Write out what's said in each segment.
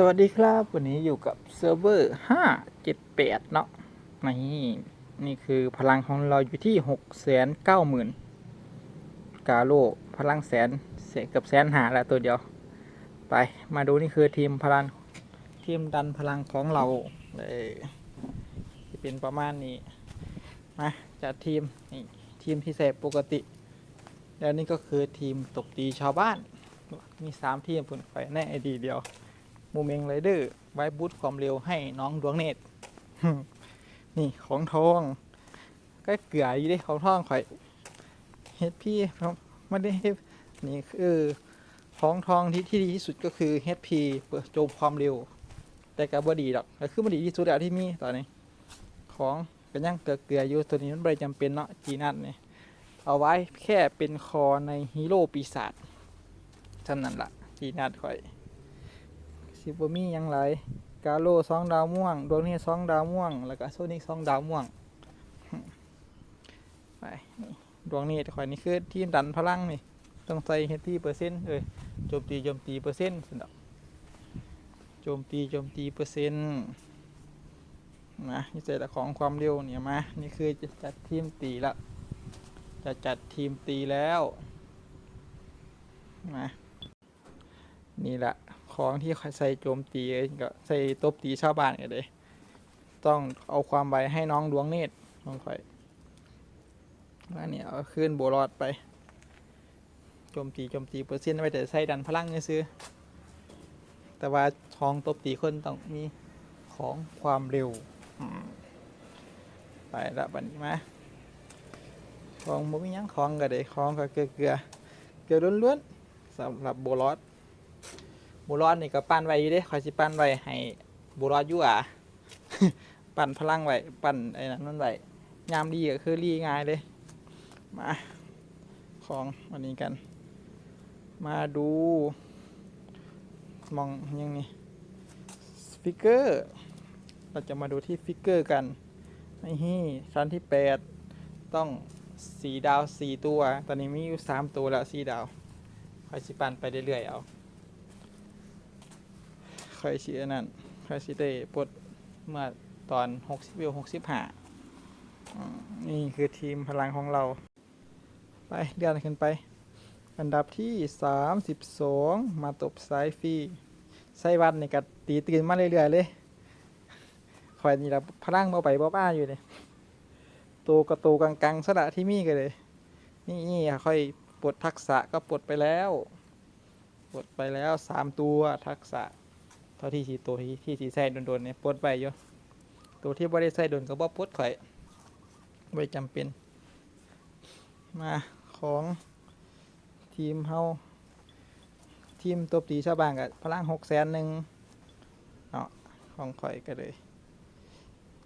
สวัสดีครับ วันนี้อยู่กับเซิร์ฟเวอร์578เนาะนี่นี่คือพลังของเราอยู่ที่690,000กาโลพลังแสนเสกับแสนหาแล้วตัวเดียว ไปมาดูนี่คือทีมพลังทีมดันพลังของเราเลยจะเป็นประมาณนี้มาจัดทีมนี่ทีมที่เสพปกติ แล้วนี่ก็คือทีมตบตีชาวบ้าน มีสามทีมผลไฟแน่ไอดีเดียว มูเมงไรเดอร์ไว้บูตความเร็วให้น้องดวงเนตรนี่ของทอง ก็เกลืออยู่ได้ของทองข่อยเฮ็ดพี่ไม่ได้นี่คือของทองที่ที่ดีที่สุดก็คือ HP เปิดโจมความเร็ว แต่ก็บ่ดีดอกแต่คือมันดีที่สุดแล้วที่มีตอนนี้ ของเป็นยังเกลือเกลืออยู่ตัวนี้มันไม่จำเป็นเนาะจีนัดนี่ยเอาไว้แค่เป็นคอในฮีโร่ปีศาจเท่านั้นละจีนัดข่อย สิบมียังไรกาโลสองดาวม่วง ดวงนี้สองดาวม่วง แล้วก็โซนิกสองดาวม่วงไปดวงนี้ข่อยนี่คือทีมดันพลังนี่ ต้องใส่เฮดที่เปอร์เซ็นต์เอ้ยโจมตีโจมตีเปอร์เซ็นต์สินะโจมตีโจมตีเปอร์เซ็นต์นะนี่ใส่แต่ของความเร็วเนี่ยมา นี่คือจะจัดทีมตีละ จะจัดทีมตีแล้วมานี่แหละ ของที่ใส่โจมตีก็ใส่ตบตีชาวบ้านกันเลยต้องเอาความไวให้น้องดวงเนตรน้องข่อยว่าเนี่ยเอาขึ้นโบรอดไปโจมตีโจมตีเปอร์เซ็นต์ไว้แต่ใส่ดันพลังซื้อแต่ว่าทองตบตีคนต้องมีของความเร็วไปละบัดนี้มาของบ่มียังของก็ได้ของก็เกลือเกลือเกลือล้วนๆสำหรับโบรอด บุรอดนี่ก็ปั้นไว้อยู่เด้คอยสิปั้นไว้ให้บุรอดอยู่อะปั้นพลังไว้ปั้นไอ้นั้นนั่นไว้ยามดีก็คือรีง่ายเลยมาของอันนี้กัน มาดูมองยังนี่ฟิกเกอร์เราจะมาดูที่ฟิกเกอร์กันนี่ชั้นที่แปดต้องสีดาวสี่ตัว ตอนนี้มีอยู่สามตัวแล้วสี่ดาวคอยสิปั้นไปเรื่อยๆเอา ค่อยสิอันนั้นค่อยสิได้ปลดเมื่อตอน60วิว65นี่คือทีมพลังของเรา ไปเดือนขึ้นไป อันดับที่32มาตบสายฟรีไส้วันนี่ก็ตีตื่นมาเรื่อยๆเลยคอยนี่ละพลังเมาไปบ้าๆอยู่เลยตัวกระตูกังๆสระที่มีกันเลย นี่นี่ค่อยปลดทักษะก็ปลดไปแล้ว ปลดไปแล้วสามตัวทักษะ เท่าที่สีตัวที่ที่สีใส่โดนๆเนี่ยปลดไปอยู่ตัวที่ไม่ได้ใส่โดนก็บ่ปลดข่อยไม่จำเป็น มาของทีมเฮาทีมตบตีชาวบ้านกับพลังหกแสนหนึ่งเนาะของข่อยก็เลย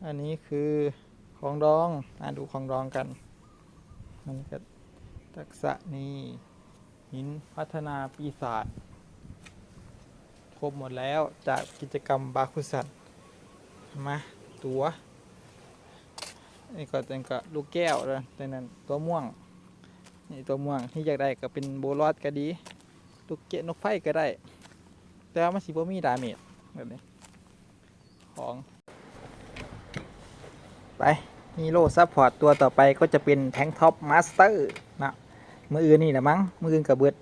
อันนี้คือของดองอ่าดูของดองกันอันนี้ก็ทักษะนี้หินพัฒนาปีศาจ รบหมดแล้วจากกิจกรรมบาคุสันมาตัวนี่ก็เป็นก็ลูกแก้วเลยแต่นั้นตัวม่วงนี่ตัวม่วงที่อยากได้ก็เป็นโบลอดก็ดี ลูกเกะนกไฟก็ได้ แต่ว่ามันสิบ่มีดาเมจแบบนี้ของไปฮีโร่ซัพพอร์ตตัวต่อไปก็จะเป็นแทงท็อปมาสเตอร์นะมืออื่นนี่แหละมั้งมืออื่นกับเบิด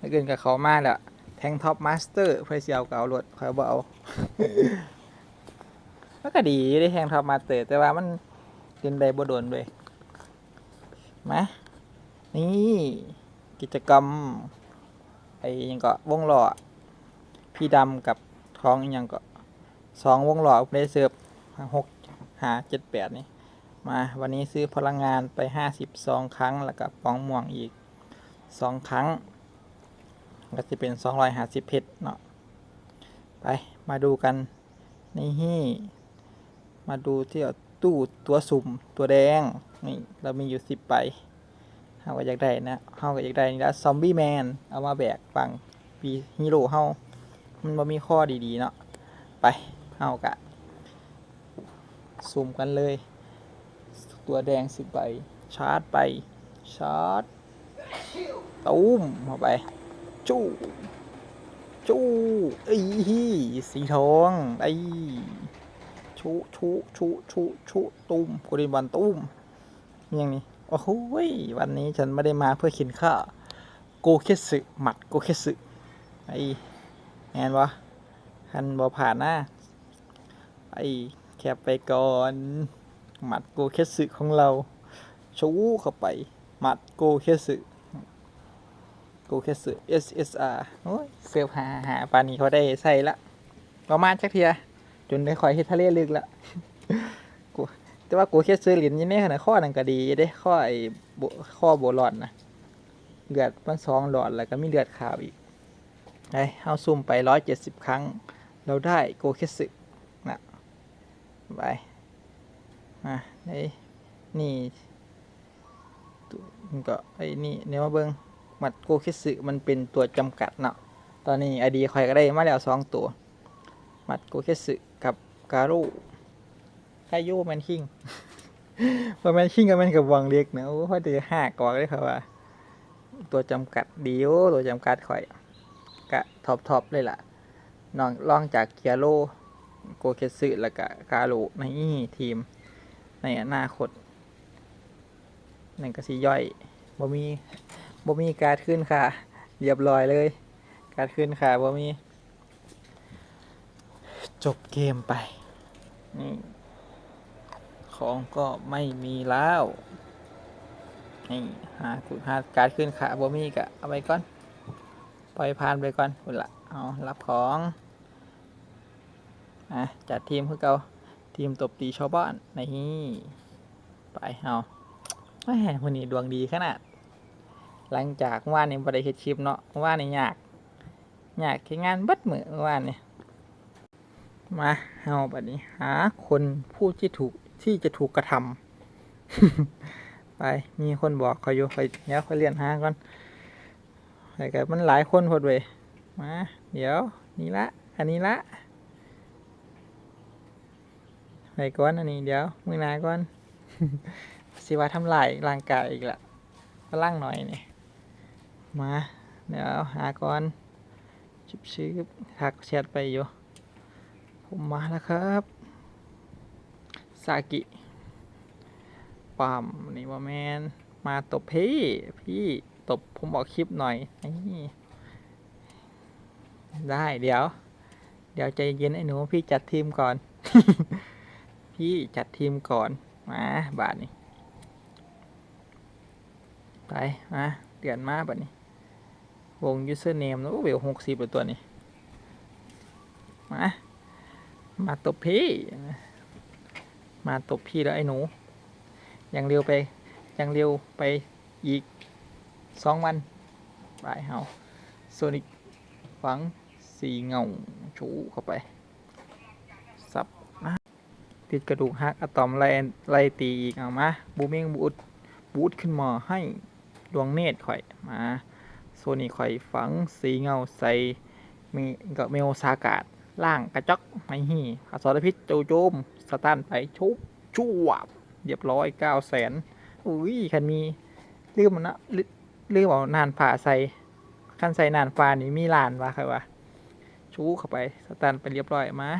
มืออื่นกับเขามาแล้ว แทงท็อปมาสเตอร์เพื่อเสียวเก่ารถคอยเอามันก็ดีได้แทงท็อปมาสเตอร์ แต่ว่ามันกินได้บ่โดนเลยมานี่กิจกรรม ไอ้ยังก็วงหล้อพี่ดำกับท้องยังก็สองวงหล้อได้เสิร์ฟหกหาเจ็ดแปดนี่มาวันนี้ซื้อพลังงานไปห้าสิบสองครั้ง แล้วก็ปองม่วงอีกสองครั้ง ก็จะเป็น250เพชรเนาะไปมาดูกันนี่มาดูที่ตู้ตัวสุ่มตัวแดงนี่เรามีอยู่ 10ใบเฮาก็อยากได้นะเฮาก็อยากได้นี่ละซอมบี้แมนเอามาแบกฟังปีฮีโร่เฮามันบ่มีข้อดีๆเนาะไปเฮากะสุ่มกันเลย ตัวแดง10ใบชาร์จไปชาร์จตูมเข้าไป จู้จู้ไอ้ฮีสีทองไอ้ชุชุชุชุชุตุ้มกุริบันตุ้มย่างนี้โอ้โหวันนี้ฉันไม่ได้มาเพื่อขินข้าโกเคสึหมัดโกเคสึไอ้แอนวะคันบอผ่านหน้าไอ้แคปไปก่อนหมัดโกเคสึของเราชูเข้าไปหมัดโกเคสึ โกเคสึ SSR โอ้ยเสิร์ฟหาหาปานนี้เขาได้ใส่ละประมาณจักเทียจนได้คอยเฮทะเลลึกละกูแต่ว่าโกเคสึเหรียญยี่นี่ขนาดข้อนั่นก็ดีเด้ข้อไอ้ข้อโบลอดนะเลือดมันสองหลอดแล้วก็มีเลือดขาวอีกไอ้เอาซุ่มไปร้อยเจ็ดสิบครั้ง เราได้โกเคสึนะไปมาไอ้นี่มันก็ไอ้นี่เนี่ยมาเบิ้ง มัดโกคิสึมันเป็นตัวจำกัดเนาะตอนนี้ไอดีคอยก็ได้มาแล้วสองตัว มัดโกคิสึกับการุคโยแมนคิงพอแมนคิงกับแมนกับวังเล็กเนาะโอ้พอดีห้ากอกเลยครับว่า ตัวจำกัดดียวตัวจำกัดคอยกะท็อปท็อปเลยล่ะนองลองจากเกียโรโกเคสึแล้วก็การุในทีม ในอนาคตนั่นก็สิย่อยบ่มี บ่มีการขึ้นค่ะเรียบร้อยเลย การขึ้นค่ะบ่มี จบเกมไป นี่ ของก็ไม่มีแล้ว นี่หาคุณหาการขึ้นขาบ่มีก็เอาไปก่อน ปล่อยผ่านไปก่อนคุณละเอารับของอะจัดทีมคือเก่าทีมตบตีชาวบ้านนี่ไปเอาไม่เห็นคนนี้ดวงดีขนาด หลังจากว่านนี้บริเฮ็ดคลิปเนาะว่านนี้ยากยากแค่งานบัดมือเมื่านนี้มาเอาบัดนี้ หาคนผู้ที่ถูกที่จะถูกกระทำไปมีคนบอกเขาอยู่ไปเดี๋ยวเขาเรียนหาก่อนไปกันมันหลายคนพอดเวยมาเดี๋ยว นี่ละ อันนี้ละไปก่อนอันนี้เดี๋ยวมือหนาก่อนสิว่าทำลายร่างกายอีกละก็ล่างหน่อยนี่ มา เดี๋ยวหาก่อนชิบชิบทักแชทไปอยู่ ผมมาแล้วครับซากิปั๊มนี่ว่าแมนมาตบพี่ พี่ตบผมบอกคลิปหน่อยนี่ได้เดี๋ยว เดี๋ยวใจเย็นไอ้หนูพี่จัดทีมก่อน พี่จัดทีมก่อนมาบาทนี้ไปมาเดือนมาบัดนี้ วง username แล้เวลหกสิบตัวนี้ มา มาตบพี่ มาตบพี่แล้วไอ้หนู ยังเร็วไป ยังเร็วไปอีกสองวันไปเฮาโซนิกฝังสีเงาชูเข้าไป สับมาติดกระดูกหักอะตอมไล่ไล่ตีอีกเอามาบูมิงบูดบูดขึ้นมาให้ดวงเนตรข่อยมา โซนี่ข่อยฝังสีเงาใส่มีกับเมลซากาดล่างกระจอกไม่หี่อสรพิษโจโจมสตันไปชุบชูวบเรียบร้อยเก้าแสนอุ้ยคันมีลืมมันนะลืมเอานานผ่าใส่คันใส่นานฟ้านี่มีลานวะใครวะชูเข้าไปสตันไปเรียบร้อยมา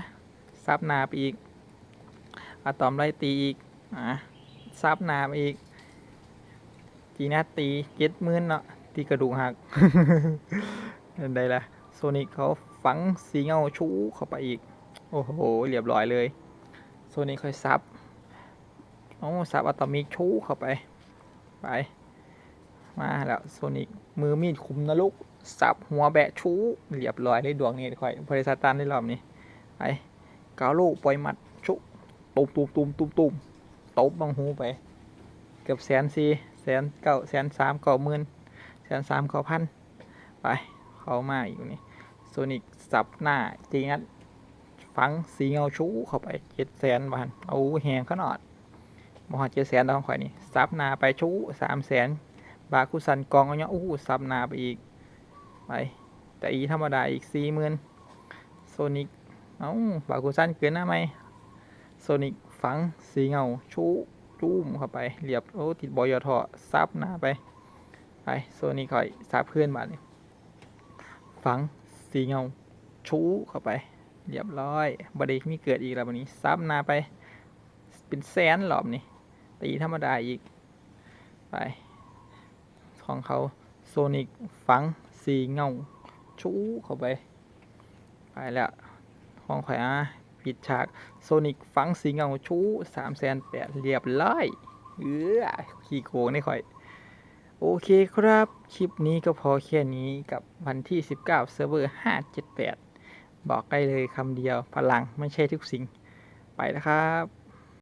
ซับนาไปอีกอะตอมไล่ตีอีกอะซับนาไปอีกจีน่าตีเจ็ดหมื่นเนาะ ตีกระดูกหักได้ละโซนิกเขาฝังสีเงาชูเข้าไปอีก โอ้โห เรียบร้อยเลย โซนิกค่อยซับโอ้ซับอะตอมิกชูเข้าไป ไป มาแล้วโซนิกมือมีดคุมนรกสับหัวแบะชูเรียบร้อยได้ดวงนี้ค่อยบริษัทตันได้รอบนี้ ไปกาโลปล่อยหมัดชุตุมตุมตุมตุมตุมตบบังหูไป เกือบแสนสี่แสนเก้าแสนสามเก้าหมื่น แสนสามเก้าพันไป เขามาอยู่นี่โซนิกสับหน้าจีนัดฝังสีเงาชูเข้าไปเจ็ดแสนบาทเอาแหงขนาดมหาเจ็ดแสนดองข่อยนี่ซับหน้าไปชูสามแสนบาคุสันกองเอาเนาะอู้ซับหน้าไปอีกไปแต่อีธรรมดาอีกสี่หมื่นโซนิกเอ้าบาคุสันเกินหน้าไหมโซนิกฝังสีเงาชูจุ้มเข้าไปเรียบโอ้ติดบอยทอซับหน้าไป ไปโซนี่คอยซับเพื่อนบาดนี่ฝังสีเงาชูเข้าไป เรียบร้อยบดีมีเกิดอีกแล้ววันนี้ซับนาไป เป็นแสนหลอบนี่ตีธรรมดาอีก ไป ของเขาโซนิกฝังสีเงาชูเข้าไป ไปแล้วห้องแข่อยอะปิดฉากโซนิกฝังสีเงาชูสามแสนแปดเรียบร้อย เออขี้โกงนี่ข่อย โอเคครับ คลิปนี้ก็พอแค่นี้กับวันที่ 19เซิร์ฟเวอร์ 578 บอกได้เลยคำเดียวพลังไม่ใช่ทุกสิ่ง ไปแล้วครับ